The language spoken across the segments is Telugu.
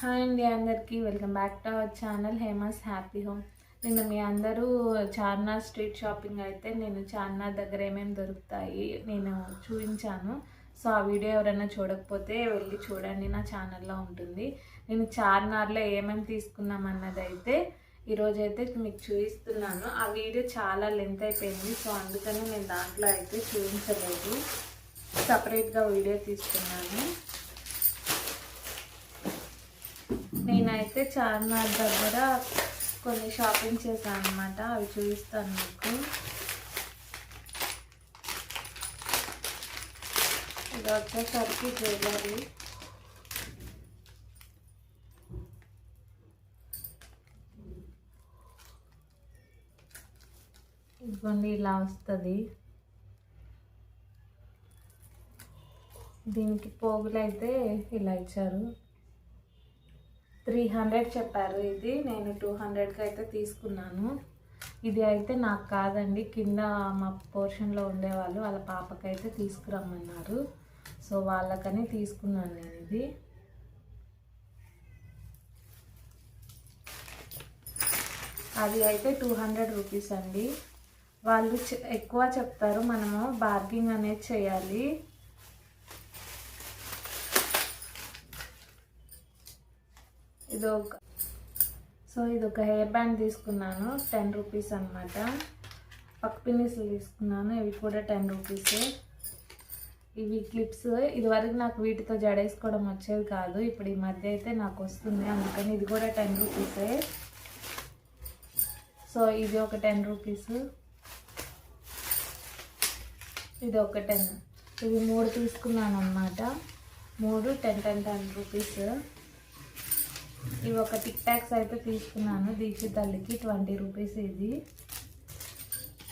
హాయ్ అండి అందరికీ. Welcome back to our channel Hema's happy home. నిన్న మీ అందరూ చార్నార్ స్ట్రీట్ షాపింగ్ అయితే నేను చార్నార్ దగ్గర ఏమేమి దొరుకుతాయి నేను చూపించాను. సో ఆ వీడియో ఎవరైనా చూడకపోతే వెళ్ళి చూడండి నా ఛానల్లో ఉంటుంది. నేను చార్నార్లో ఏమేమి తీసుకున్నాం అన్నది అయితే ఈరోజు అయితే మీకు చూపిస్తున్నాను. ఆ వీడియో చాలా లెంత్ అయిపోయింది సో అందుకని నేను దాంట్లో అయితే చూపించలేదు. సపరేట్గా వీడియో తీసుకున్నాను. నేనైతే చార్మినార్ దగ్గర కొన్ని షాపింగ్ చేశాను అనమాట అవి చూపిస్తాను మీకు. ఇది వచ్చేసరికి జ్యువెలరీ. ఇదిగోండి ఇలా వస్తుంది. దీనికి పోగులు అయితే ఇలా ఇచ్చారు. త్రీ హండ్రెడ్ చెప్పారు ఇది. నేను టూ హండ్రెడ్కి అయితే తీసుకున్నాను. ఇది అయితే నాకు కాదండి. కింద మా పోర్షన్లో ఉండేవాళ్ళు వాళ్ళ పాపకైతే తీసుకురమ్మన్నారు. సో వాళ్ళకని తీసుకున్నాను నేను ఇది. అది అయితే టూ హండ్రెడ్ రూపీస్ అండి. వాళ్ళు చె- ఎక్కువ చెప్తారు మనము బార్గింగ్ అనేది చేయాలి. ఇది ఒక సో ఇది ఒక హెయిర్ బ్యాండ్ తీసుకున్నాను టెన్ రూపీస్ అనమాట పక్ పిన్నిస్లు తీసుకున్నాను ఇవి కూడా టెన్ రూపీస్. ఇవి క్లిప్స్ ఇదివరకు నాకు వీటితో జడేసుకోవడం వచ్చేది కాదు ఇప్పుడు ఈ మధ్య అయితే నాకు వస్తుంది అందుకని ఇది కూడా టెన్ రూపీసే. సో ఇది ఒక టెన్ రూపీస్. ఇది ఒక టెన్. ఇవి మూడు తీసుకున్నాను అనమాట మూడు టెన్ టెన్ టెన్ రూపీస్. ఇవి ఒక టిక్ టాక్స్ అయితే తీసుకున్నాను దీక్షిత్ తల్లికి ట్వంటీ రూపీస్ ఇది.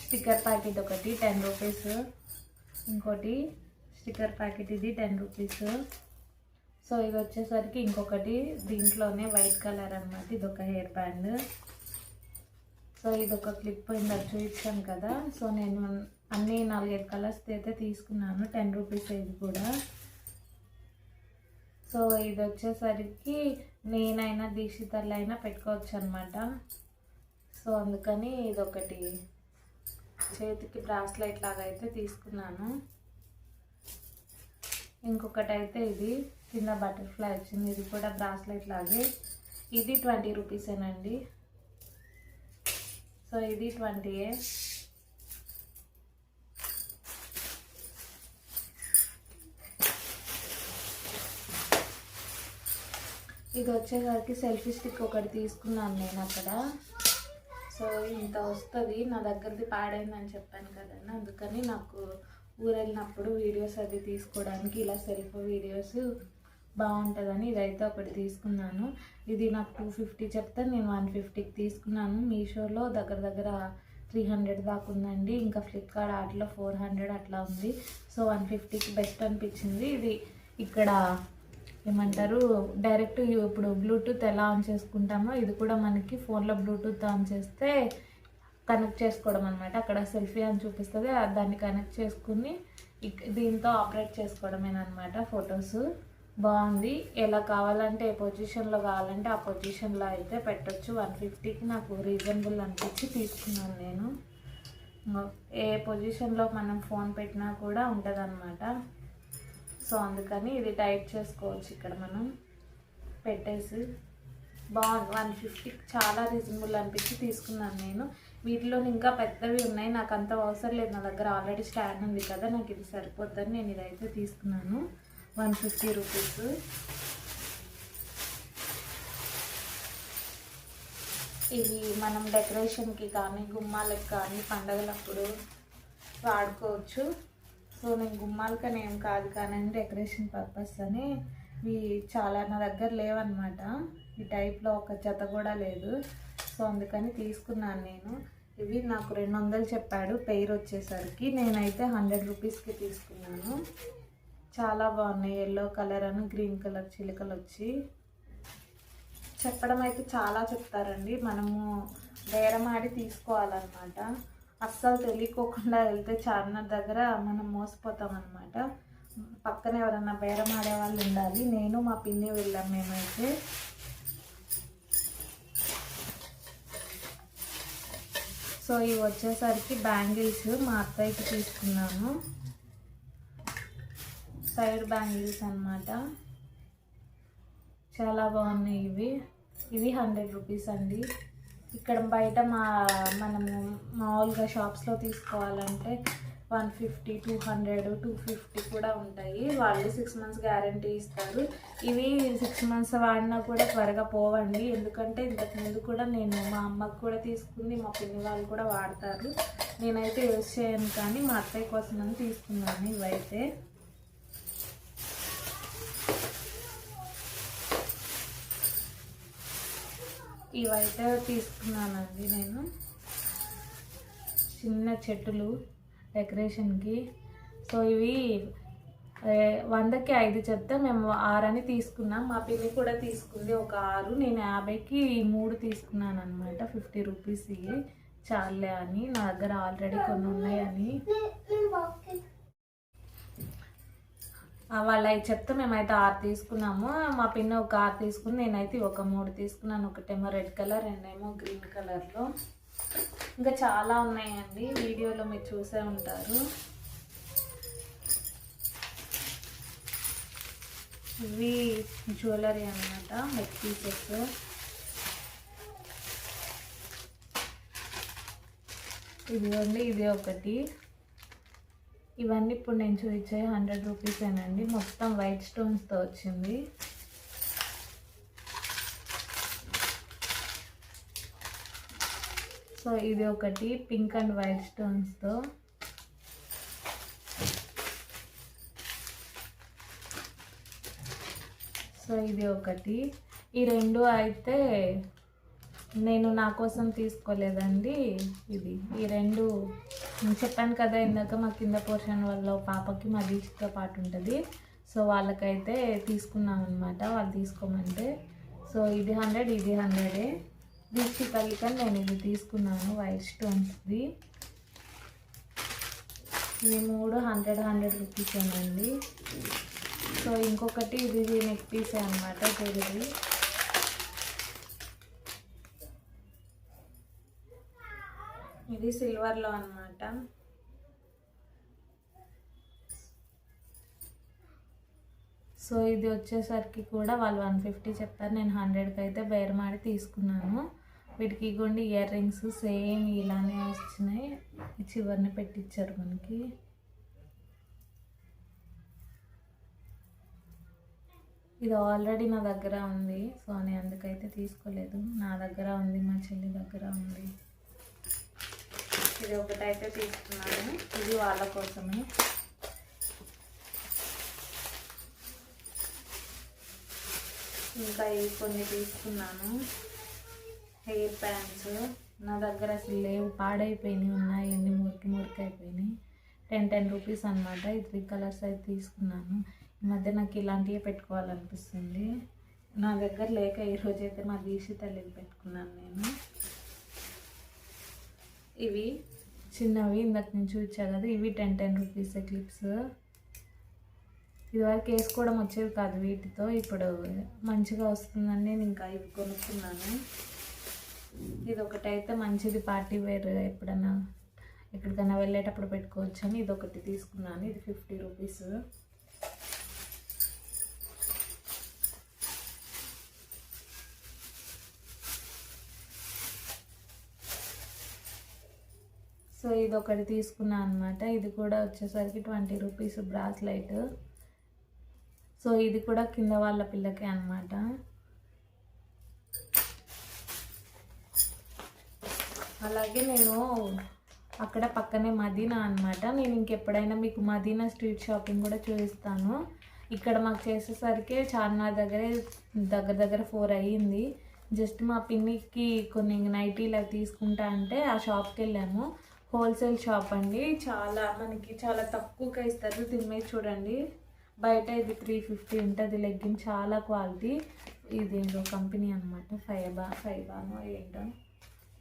స్టిక్కర్ ప్యాకెట్ ఒకటి టెన్ రూపీస్. ఇంకోటి స్టిక్కర్ ప్యాకెట్ ఇది టెన్ రూపీస్. సో ఇది వచ్చేసరికి ఇంకొకటి దీంట్లోనే వైట్ కలర్ అనమాట ఇది ఒక హెయిర్ బ్యాండ్. సో ఇది ఒక క్లిప్ ఇందాక చూపించాను కదా. సో నేను అన్ని నాలుగైదు కలర్స్ అయితే తీసుకున్నాను టెన్ రూపీస్ ఇది కూడా. సో ఇది వచ్చేసరికి నేనైనా దీక్షితల్లో అయినా పెట్టుకోవచ్చు అనమాట సో అందుకని ఇది ఒకటి చేతికి బ్రాస్లెట్ లాగా అయితే తీసుకున్నాను. ఇంకొకటి అయితే ఇది కింద బటర్ఫ్లై వచ్చింది. ఇది కూడా బ్రాస్లెట్ లాగే ఇది ట్వంటీ రూపీసేనండి. సో ఇది ట్వంటీయే. ఇది వచ్చేసరికి సెల్ఫీ స్టిక్ ఒకటి తీసుకున్నాను నేను అక్కడ. సో ఇంత వస్తుంది నా దగ్గరది పాడైందని చెప్పాను కదండి. అందుకని నాకు ఊరు వెళ్ళినప్పుడు వీడియోస్ అది తీసుకోవడానికి ఇలా సెల్ఫ్ వీడియోస్ బాగుంటుందని ఇదైతే ఒకటి తీసుకున్నాను. ఇది నాకు టూ ఫిఫ్టీ చెప్తే నేను వన్ ఫిఫ్టీకి తీసుకున్నాను. మీషోలో దగ్గర దగ్గర త్రీ హండ్రెడ్ దాకా ఉందండి. ఇంకా ఫ్లిప్కార్ట్ ఆటలో ఫోర్ హండ్రెడ్ అట్లా ఉంది. సో వన్ ఫిఫ్టీకి బెస్ట్ అనిపించింది. ఇది ఇక్కడ ఏమంటారు డైరెక్ట్ ఇప్పుడు బ్లూటూత్ ఎలా ఆన్ చేసుకుంటామో ఇది కూడా మనకి ఫోన్లో బ్లూటూత్ ఆన్ చేస్తే కనెక్ట్ చేసుకోవడం అనమాట అక్కడ సెల్ఫీ అని చూపిస్తుంది దాన్ని కనెక్ట్ చేసుకుని దీంతో ఆపరేట్ చేసుకోవడమేనమాట ఫొటోస్. బాగుంది. ఎలా కావాలంటే ఏ పొజిషన్లో కావాలంటే ఆ పొజిషన్లో అయితే పెట్టొచ్చు. వన్ ఫిఫ్టీకి నాకు రీజనబుల్ అనిపించి తీసుకున్నాను నేను. ఏ పొజిషన్లో మనం ఫోన్ పెట్టినా కూడా ఉంటుంది సో అందుకని ఇది టైట్ చేసుకోవచ్చు ఇక్కడ మనం. పెట్టేసి బాగుంది వన్ ఫిఫ్టీకి చాలా రీజనబుల్ అనిపించి తీసుకున్నాను నేను. వీటిలో ఇంకా పెద్దవి ఉన్నాయి. నాకు అంత అవసరం లేదు. నా దగ్గర ఆల్రెడీ స్టాండ్ ఉంది కదా నాకు ఇది సరిపోద్దని నేను ఇదైతే తీసుకున్నాను. One fifty rupees. ఇవి మనం డెకరేషన్కి కానీ గుమ్మాలకు కానీ పండగలప్పుడు వాడుకోవచ్చు. సో నేను గుమ్మాలకని ఏం కాదు కానీ డెకరేషన్ పర్పస్ అని. ఇవి చాలా నా దగ్గర లేవన్నమాట. ఈ టైప్లో ఒక జత కూడా లేదు. సో అందుకని తీసుకున్నాను నేను. ఇవి నాకు రెండు వందలు చెప్పాడు పెయిర్ వచ్చేసరికి. నేనైతే హండ్రెడ్ రూపీస్కి తీసుకున్నాను. చాలా బాగున్నాయి. ఎల్లో కలర్ అని గ్రీన్ కలర్ చిలుకలు వచ్చి. చెప్పడం అయితే చాలా చెప్తారండి. మనము బేరమాడి తీసుకోవాలన్నమాట. అస్సలు తెలియకోకుండా వెళ్తే చార్మినార్ దగ్గర మనం మోసపోతాం అనమాట పక్కన ఎవరన్నా బేరం ఆడేవాళ్ళు ఉండాలి. నేను మా పిన్ని వెళ్ళాం మేమైతే. సో ఇవి వచ్చేసరికి బ్యాంగిల్స్ మా అత్తయ్యకి తీసుకున్నాను. సైడ్ బ్యాంగిల్స్ అనమాట చాలా బాగున్నాయి ఇవి. ఇవి హండ్రెడ్ రూపీస్ అండి. ఇక్కడ బయట మా మనము మామూలుగా షాప్స్లో తీసుకోవాలంటే one fifty two hundred two fifty కూడా ఉంటాయి. వాళ్ళు సిక్స్ మంత్స్ గ్యారంటీ ఇస్తారు. ఇవి సిక్స్ మంత్స్ వాడినా కూడా త్వరగా పోవండి. ఎందుకంటే ఇంతకుముందు కూడా నేను మా అమ్మకు కూడా తీసుకుంది మా పిన్ని వాళ్ళు కూడా వాడతారు. నేనైతే యూజ్ చేయను కానీ మా అత్తయ్య కోసం అని తీసుకున్నాను ఇవైతే. ఇవైతే తీసుకున్నానండి నేను. చిన్న చెట్టులు డెకరేషన్కి. సో ఇవి వందకి ఐదు చెప్తే మేము ఆరని తీసుకున్నాం. మా పిన్ని కూడా తీసుకుంది ఒక ఆరు. నేను యాభైకి మూడు తీసుకున్నాను అనమాట ఫిఫ్టీ రూపీస్ ఇవి. చాలే అని నా దగ్గర ఆల్రెడీ కొన్ని ఉన్నాయని. వాళ్ళు అవి చెప్తే మేమైతే ఆరు తీసుకున్నాము. మా పిన్న ఒక ఆరు తీసుకుని నేనైతే ఒక మూడు తీసుకున్నాను. ఒకటేమో రెడ్ కలర్ రెండేమో గ్రీన్ కలర్లో. ఇంకా చాలా ఉన్నాయండి. వీడియోలో మీరు చూసే ఉంటారు. ఇవి జ్యువెలరీ అన్నమాట మెక్ పీసెస్ ఇదిగోండి ఇది ఒకటి. ఇవన్నీ ఇప్పుడు నేను చూపించాయి హండ్రెడ్ రూపీసేనండి మొత్తం వైట్ స్టోన్స్తో వచ్చింది. సో ఇది ఒకటి పింక్ అండ్ వైట్ స్టోన్స్తో సో ఇది ఒకటి. ఈ రెండు అయితే నేను నా కోసం తీసుకోలేదండి. ఇది ఈ రెండు చెప్పాను కదా ఇందాక మా కింద పోర్షన్ వల్ల పాపకి మా దీక్షతో పాటు ఉంటుంది. సో వాళ్ళకైతే తీసుకున్నాం అనమాట వాళ్ళు తీసుకోమంటే. సో ఇది హండ్రెడ్ ఇది హండ్రెడే. దీక్షితకి నేను ఇది తీసుకున్నాను వైట్ స్టోన్స్ది. ఇవి మూడు హండ్రెడ్ హండ్రెడ్ రూపీస్ అండి సో ఇంకొకటి ఇది నెక్ పీసే అనమాట తెలియదు ఇది సిల్వర్లో అనమాట సో ఇది వచ్చేసరికి కూడా వాళ్ళు వన్ ఫిఫ్టీ చెప్పారు. నేను హండ్రెడ్కి అయితే బేరమాడి తీసుకున్నాను. వీటికి కొన్ని ఇయర్ రింగ్స్ సేమ్ ఇలానే వచ్చినాయి. చివరిని పెట్టించారు మనకి. ఇది ఆల్రెడీ నా దగ్గర ఉంది. సో నేను అందుకైతే తీసుకోలేదు. నా దగ్గర ఉంది మా చెల్లి దగ్గర ఉంది. ఇది ఒకటైతే తీసుకున్నాను. ఇది వాళ్ళ కోసమే. ఇంకా ఇవి కొన్ని తీసుకున్నాను. Hair pants. నా దగ్గర అసలు లేవు. పాడైపోయినాయి ఉన్నాయి. అన్ని మురికి మురికి అయిపోయినాయి టెన్ టెన్ రూపీస్ అనమాట ఈ త్రీ కలర్స్ అయితే తీసుకున్నాను. ఈ మధ్య నాకు ఇలాంటివే పెట్టుకోవాలనిపిస్తుంది. నా దగ్గర లేక ఈరోజు అయితే మా దీసి తల్లికి పెట్టుకున్నాను నేను. ఇవి చిన్నవి ఇందాక నుంచి చూచా కదా ఇవి టెన్ టెన్ రూపీస్ క్లిప్స్ ఇదివరకు వేసుకోవడం వచ్చేది కాదు వీటితో ఇప్పుడు మంచిగా వస్తుందని నేను ఇంకా ఇవి కొనుక్కున్నాను. ఇది ఒకటైతే మంచిది పార్టీ వేర్ ఎప్పుడైనా ఎక్కడికైనా వెళ్ళేటప్పుడు పెట్టుకోవచ్చు అని ఇది ఒకటి తీసుకున్నాను ఇది ఫిఫ్టీ రూపీస్ సో ఇది ఒకటి తీసుకున్నాను అనమాట ఇది కూడా వచ్చేసరికి ట్వంటీ రూపీస్ బ్రాస్లైట్ సో ఇది కూడా కింద వాళ్ళ పిల్లకే అనమాట అలాగే నేను అక్కడ పక్కనే మదీనా అనమాట నేను ఇంకెప్పుడైనా మీకు మదీనా స్ట్రీట్ షాపింగ్ కూడా చూపిస్తాను. ఇక్కడ మాకు చేసేసరికి చార్మినార్ దగ్గరే దగ్గర దగ్గర ఫోర్ అయ్యింది. జస్ట్ మా పిన్నికి కొన్ని నైటీలు అవి తీసుకుంటా అంటే ఆ షాప్కి వెళ్ళాము. హోల్సేల్ షాప్ అండి. చాలా మనకి చాలా తక్కువగా ఇస్తారు. దీని చూడండి. బయట ఇది త్రీ ఫిఫ్టీ ఉంటుంది. లెగ్గిన్ చాలా క్వాలిటీ. ఇది ఏంటో కంపెనీ అనమాట ఫైబా ఫైబానో ఏంటో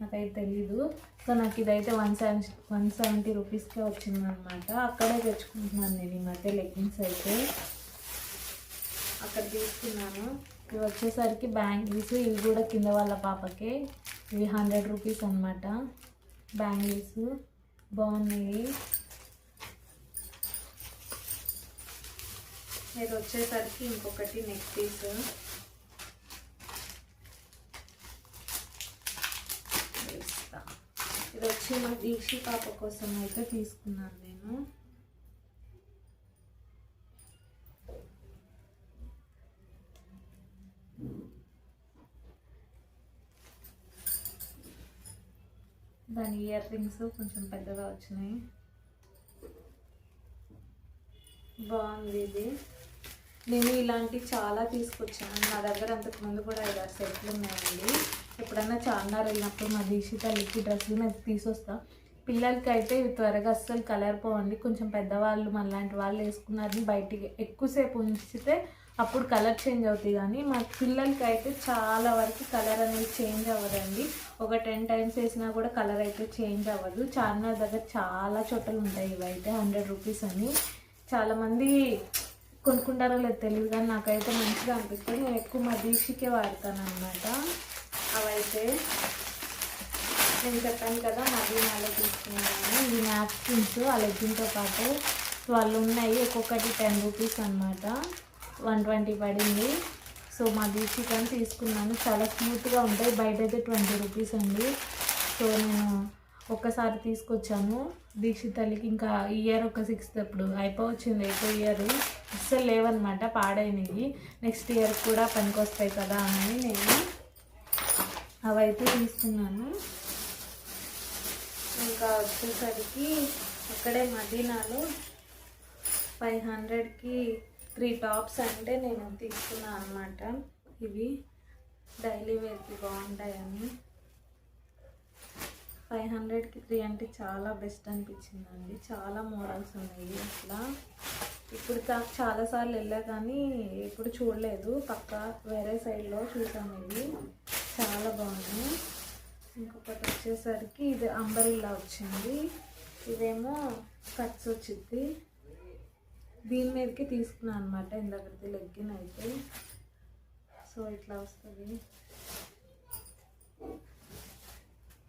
నాకైతే తెలీదు. సో నాకు ఇదైతే వన్ సెవెన్ వన్ సెవెంటీ రూపీస్కే వచ్చిందనమాట అక్కడే తెచ్చుకుంటున్నాను నేను ఈ మధ్య లెగ్గిన్స్ అయితే. అక్కడ తీసుకున్నాను. ఇవి వచ్చేసరికి బ్యాంగిల్స్. ఇవి కూడా కింద వాళ్ళ పాపకే. ఇవి హండ్రెడ్ రూపీస్ అనమాట బ్యాంగిల్స్ బాగున్నాయి. ఇది వచ్చేసరికి ఇంకొకటి నెక్ పీస్. ఇది వచ్చి మా దీక్షి పాప కోసం అయితే తీసుకున్నాను నేను. దాని ఇయర్ రింగ్స్ కొంచెం పెద్దగా వచ్చినాయి. బాగుంది ఇది. నేను ఇలాంటివి చాలా తీసుకొచ్చాను. నా దగ్గర అంతకు ముందు కూడా ఇలా సెట్లు ఉన్నాయండి. ఎప్పుడన్నా చార్మినార్ వెళ్ళినప్పుడు మా దీక్షిత లిక్కి డ్రెస్సులు నేను తీసుకొస్తా పిల్లలకి అయితే ఇవి త్వరగా అస్సలు కలర్ పోవండి. కొంచెం పెద్దవాళ్ళు మనలాంటి వాళ్ళు వేసుకున్నారని బయటికి ఎక్కువసేపు ఉంచితే అప్పుడు కలర్ చేంజ్ అవుతాయి కానీ మా పిల్లలకి అయితే చాలా వరకు కలర్ అనేది చేంజ్ అవ్వదండి. ఒక టెన్ టైమ్స్ వేసినా కూడా కలర్ అయితే చేంజ్ అవ్వదు. చార్మినార్ దగ్గర చాలా చోటలు ఉంటాయి ఇవైతే హండ్రెడ్ రూపీస్ అని. చాలామంది కొనుక్కుంటారో లేదు తెలియదు కానీ నాకైతే మంచిగా అనిపిస్తుంది. నేను ఎక్కువ మా దీక్షకే వాడతాను అనమాట అవైతే నేను చెప్పాను కదా మదీనాలో తీసుకున్నాను ఈ నాప్కిన్స్ ఆ లెగ్గింగ్తో పాటు. వాళ్ళు ఉన్నాయి ఒక్కొక్కటి టెన్ రూపీస్ అనమాట వన్ ట్వంటీ పడింది. సో మా చికెన్ తీసుకున్నాను. చాలా స్మూత్గా ఉంటాయి. బయట అయితే ట్వంటీ రూపీస్ అండి. సో నేను ఒక్కసారి తీసుకొచ్చాను. దీక్షితల్లికి ఇంకా ఇయర్ ఒక సిక్స్త్ అప్పుడు అయిపోవచ్చింది. అయిపో ఇయర్ అస్సలు లేవన్నమాట. పాడైనవి నెక్స్ట్ ఇయర్ కూడా పనికొస్తాయి కదా అని నేను అవైతే తీసుకున్నాను. ఇంకా వచ్చేసరికి అక్కడే మదీనాలో ఫైవ్ హండ్రెడ్కి త్రీ టాప్స్ అంటే నేను తీసుకున్నాను అనమాట ఇవి డైలీ వేర్కి బాగుంటాయని. ఫైవ్ హండ్రెడ్కి త్రీ అంటే చాలా బెస్ట్ అనిపించిందండి. చాలా మోడల్స్ ఉన్నాయి అట్లా ఇప్పుడు చాలాసార్లు వెళ్ళా కానీ ఇప్పుడు చూడలేదు. పక్క వేరే సైడ్లో చూసాను ఇవి. చాలా బాగున్నాయి. ఇంకొకటి వచ్చేసరికి ఇది అంబరిల్లా వచ్చింది. ఇదేమో కట్స్ వచ్చింది దీని మీదకి తీసుకున్నాను అనమాట ఇందాకటి లెగ్గిన్ అయితే. సో ఇట్లా వస్తుంది.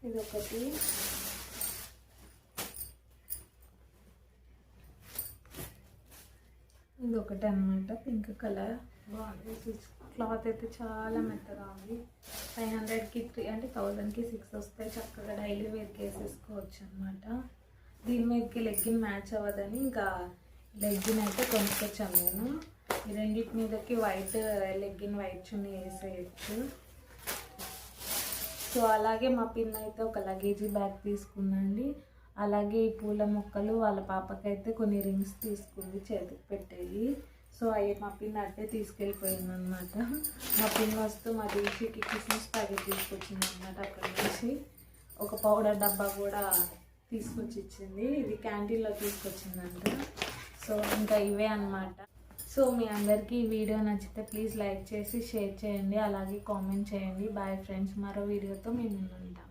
ఇది ఒకటి ఇది ఒకటి అనమాట పింక్ కలర్. బాగుంది. క్లాత్ అయితే చాలా మెత్తగా ఉంది. ఫైవ్ హండ్రెడ్కి త్రీ అంటే థౌజండ్కి సిక్స్ వస్తాయి. చక్కగా డైలీ వేర్కి వేసేసుకోవచ్చు అనమాట దీని మీదకి లెగ్గిన్ మ్యాచ్ అవ్వదని ఇంకా లెగ్గిన్ అయితే కొనుక్కొచ్చాను నేను ఈ రెండింటి మీదకి వైట్ లెగ్గిన్ వైట్ చున్నీ వేసేయచ్చు. సో అలాగే మా పిన్న అయితే ఒక లగేజీ బ్యాగ్ తీసుకుందండి. అలాగే ఈ పూల మొక్కలు వాళ్ళ పాపకైతే కొన్ని రింగ్స్ తీసుకుంది చేతికి పెట్టేవి సో అవి మా పిన్న అట్టే తీసుకెళ్ళిపోయింది అనమాట మా పిన్న వస్తూ మా దీక్షకి కిస్మిస్ ప్యాకెట్ తీసుకొచ్చింది అనమాట అక్కడ నుంచి. ఒక పౌడర్ డబ్బా కూడా తీసుకొచ్చి ఇచ్చింది. ఇది క్యాంటీన్లో తీసుకొచ్చిందంట. సో ఇంకా ఇవే అన్నమాట. సో మీ అందరికీ ఈ వీడియో నచ్చితే ప్లీజ్ లైక్ చేసి షేర్ చేయండి అలాగే కామెంట్ చేయండి. బాయ్ ఫ్రెండ్స్ మరో వీడియోతో మేము ఉంటాం.